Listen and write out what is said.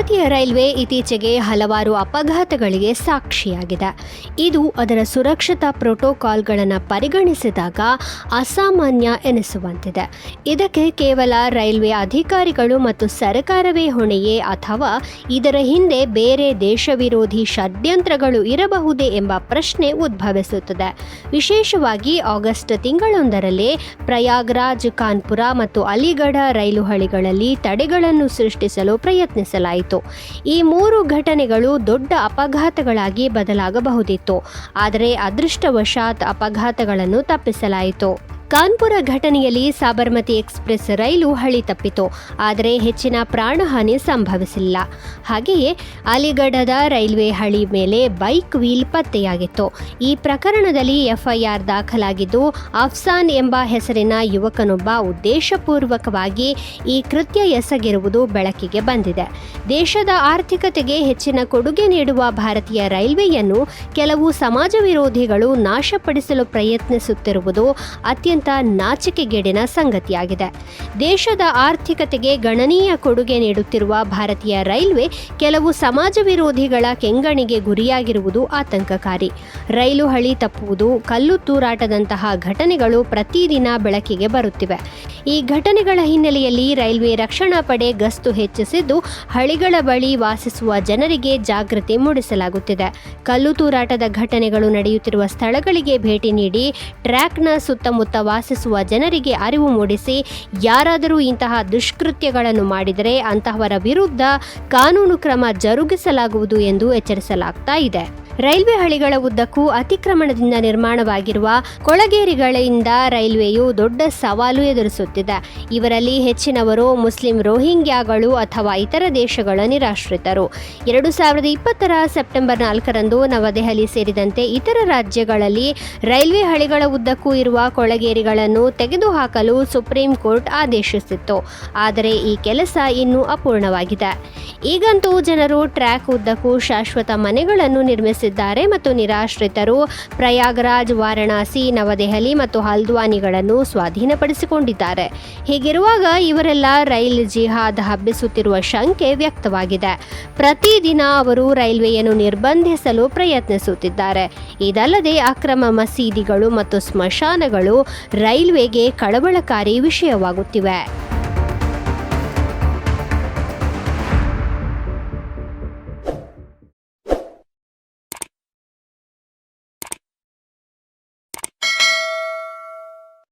ಭಾರತೀಯ ರೈಲ್ವೆ ಇತ್ತೀಚೆಗೆ ಹಲವಾರು ಅಪಘಾತಗಳಿಗೆ ಸಾಕ್ಷಿಯಾಗಿದೆ. ಇದು ಅದರ ಸುರಕ್ಷತಾ ಪ್ರೋಟೋಕಾಲ್ಗಳನ್ನು ಪರಿಗಣಿಸಿದಾಗ ಅಸಾಮಾನ್ಯ ಎನಿಸುವಂತಿದೆ. ಇದಕ್ಕೆ ಕೇವಲ ರೈಲ್ವೆ ಅಧಿಕಾರಿಗಳು ಮತ್ತು ಸರ್ಕಾರವೇ ಹೊಣೆಯೇ ಅಥವಾ ಇದರ ಹಿಂದೆ ಬೇರೆ ದೇಶ ವಿರೋಧಿ ಷಡ್ಯಂತ್ರಗಳು ಇರಬಹುದೇ ಎಂಬ ಪ್ರಶ್ನೆ ಉದ್ಭವಿಸುತ್ತದೆ. ವಿಶೇಷವಾಗಿ ಆಗಸ್ಟ್ ತಿಂಗಳೊಂದರಲ್ಲೇ ಪ್ರಯಾಗ್ರಾಜ್, ಕಾನ್ಪುರ ಮತ್ತು ಅಲಿಗಢ ರೈಲು ಹಳಿಗಳಲ್ಲಿ ತಡೆಗಳನ್ನು ಸೃಷ್ಟಿಸಲು ಪ್ರಯತ್ನಿಸಲಾಯಿತು. ಈ ಮೂರು ಘಟನೆಗಳು ದೊಡ್ಡ ಅಪಘಾತಗಳಾಗಿ ಬದಲಾಗಬಹುದಿತ್ತು. ಆದರೆ ಅದೃಷ್ಟವಶಾತ್ ಅಪಘಾತಗಳನ್ನು ತಪ್ಪಿಸಲಾಯಿತು. ಕಾನ್ಪುರ ಘಟನೆಯಲ್ಲಿ ಸಾಬರ್ಮತಿ ಎಕ್ಸ್ಪ್ರೆಸ್ ರೈಲು ಹಳಿ ತಪ್ಪಿತು. ಆದರೆ ಹೆಚ್ಚಿನ ಪ್ರಾಣಹಾನಿ ಸಂಭವಿಸಿಲ್ಲ. ಹಾಗೆಯೇ ಅಲಿಗಢದ ರೈಲ್ವೆ ಹಳಿ ಮೇಲೆ ಬೈಕ್ ವೀಲ್ ಪತ್ತೆಯಾಗಿತ್ತು. ಈ ಪ್ರಕರಣದಲ್ಲಿ ಎಫ್ಐಆರ್ ದಾಖಲಾಗಿದ್ದು, ಅಫ್ಸಾನ್ ಎಂಬ ಹೆಸರಿನ ಯುವಕನೊಬ್ಬ ಉದ್ದೇಶಪೂರ್ವಕವಾಗಿ ಈ ಕೃತ್ಯ ಎಸಗಿರುವುದು ಬೆಳಕಿಗೆ ಬಂದಿದೆ. ದೇಶದ ಆರ್ಥಿಕತೆಗೆ ಹೆಚ್ಚಿನ ಕೊಡುಗೆ ನೀಡುವ ಭಾರತೀಯ ರೈಲ್ವೆಯನ್ನು ಕೆಲವು ಸಮಾಜ ವಿರೋಧಿಗಳು ನಾಶಪಡಿಸಲು ಪ್ರಯತ್ನಿಸುತ್ತಿರುವುದು ಅತ್ಯಂತ ನಾಚಿಕೆಗೇಡಿನ ಸಂಗತಿಯಾಗಿದೆ. ದೇಶದ ಆರ್ಥಿಕತೆಗೆ ಗಣನೀಯ ಕೊಡುಗೆ ನೀಡುತ್ತಿರುವ ಭಾರತೀಯ ರೈಲ್ವೆ ಕೆಲವು ಸಮಾಜ ವಿರೋಧಿಗಳ ಕೆಂಗಣಿಗೆ ಗುರಿಯಾಗಿರುವುದು ಆತಂಕಕಾರಿ. ರೈಲು ಹಳಿ ತಪ್ಪುವುದು, ಕಲ್ಲು ತೂರಾಟದಂತಹ ಘಟನೆಗಳು ಪ್ರತಿದಿನ ಬೆಳಕಿಗೆ ಬರುತ್ತಿವೆ. ಈ ಘಟನೆಗಳ ಹಿನ್ನೆಲೆಯಲ್ಲಿ ರೈಲ್ವೆ ರಕ್ಷಣಾ ಪಡೆ ಗಸ್ತು ಹೆಚ್ಚಿಸಿದ್ದು, ಹಳಿಗಳ ಬಳಿ ವಾಸಿಸುವ ಜನರಿಗೆ ಜಾಗೃತಿ ಮೂಡಿಸಲಾಗುತ್ತಿದೆ. ಕಲ್ಲು ತೂರಾಟದ ಘಟನೆಗಳು ನಡೆಯುತ್ತಿರುವ ಸ್ಥಳಗಳಿಗೆ ಭೇಟಿ ನೀಡಿ, ಟ್ರ್ಯಾಕ್ನ ಸುತ್ತಮುತ್ತ ವಾಸಿಸುವ ಜನರಿಗೆ ಅರಿವು ಮೂಡಿಸಿ, ಯಾರಾದರೂ ಇಂತಹ ದುಷ್ಕೃತ್ಯಗಳನ್ನು ಮಾಡಿದರೆ ಅಂತಹವರ ವಿರುದ್ಧ ಕಾನೂನು ಕ್ರಮ ಜರುಗಿಸಲಾಗುವುದು ಎಂದು ಎಚ್ಚರಿಸಲಾಗ್ತಾ ಇದೆ. ರೈಲ್ವೆ ಹಳಿಗಳ ಉದ್ದಕ್ಕೂ ಅತಿಕ್ರಮಣದಿಂದ ನಿರ್ಮಾಣವಾಗಿರುವ ಕೊಳಗೇರಿಗಳಿಂದ ರೈಲ್ವೆಯು ದೊಡ್ಡ ಸವಾಲು ಎದುರಿಸುತ್ತಿದೆ. ಇವರಲ್ಲಿ ಹೆಚ್ಚಿನವರು ಮುಸ್ಲಿಂ ರೋಹಿಂಗ್ಯಾಗಳು ಅಥವಾ ಇತರ ದೇಶಗಳ ನಿರಾಶ್ರಿತರು. ಎರಡು ಸಾವಿರದ ಇಪ್ಪತ್ತರ ಸೆಪ್ಟೆಂಬರ್ ನಾಲ್ಕರಂದು ನವದೆಹಲಿ ಸೇರಿದಂತೆ ಇತರ ರಾಜ್ಯಗಳಲ್ಲಿ ರೈಲ್ವೆ ಹಳಿಗಳ ಉದ್ದಕ್ಕೂ ಇರುವ ಕೊಳಗೇರಿಗಳನ್ನು ತೆಗೆದುಹಾಕಲು ಸುಪ್ರೀಂ ಕೋರ್ಟ್ ಆದೇಶಿಸಿತ್ತು. ಆದರೆ ಈ ಕೆಲಸ ಇನ್ನೂ ಅಪೂರ್ಣವಾಗಿದೆ. ಈಗಂತೂ ಜನರು ಟ್ರ್ಯಾಕ್ ಉದ್ದಕ್ಕೂ ಶಾಶ್ವತ ಮನೆಗಳನ್ನು ನಿರ್ಮಿಸಿದ್ದಾರೆ ಮತ್ತು ನಿರಾಶ್ರಿತರು ಪ್ರಯಾಗರಾಜ್, ವಾರಣಾಸಿ, ನವದೆಹಲಿ ಮತ್ತು ಹಲ್ದ್ವಾನಿಗಳನ್ನು ಸ್ವಾಧೀನಪಡಿಸಿಕೊಂಡಿದ್ದಾರೆ. ಹೀಗಿರುವಾಗ ಇವರೆಲ್ಲ ರೈಲ್ ಜಿಹಾದ್ ಹಬ್ಬಿಸುತ್ತಿರುವ ಶಂಕೆ ವ್ಯಕ್ತವಾಗಿದೆ. ಪ್ರತಿದಿನ ಅವರು ರೈಲ್ವೆಯನ್ನು ನಿರ್ಬಂಧಿಸಲು ಪ್ರಯತ್ನಿಸುತ್ತಿದ್ದಾರೆ. ಇದಲ್ಲದೆ ಅಕ್ರಮ ಮಸೀದಿಗಳು ಮತ್ತು ಸ್ಮಶಾನಗಳು ರೈಲ್ವೆಗೆ ಕಳವಳಕಾರಿ ವಿಷಯವಾಗುತ್ತಿವೆ.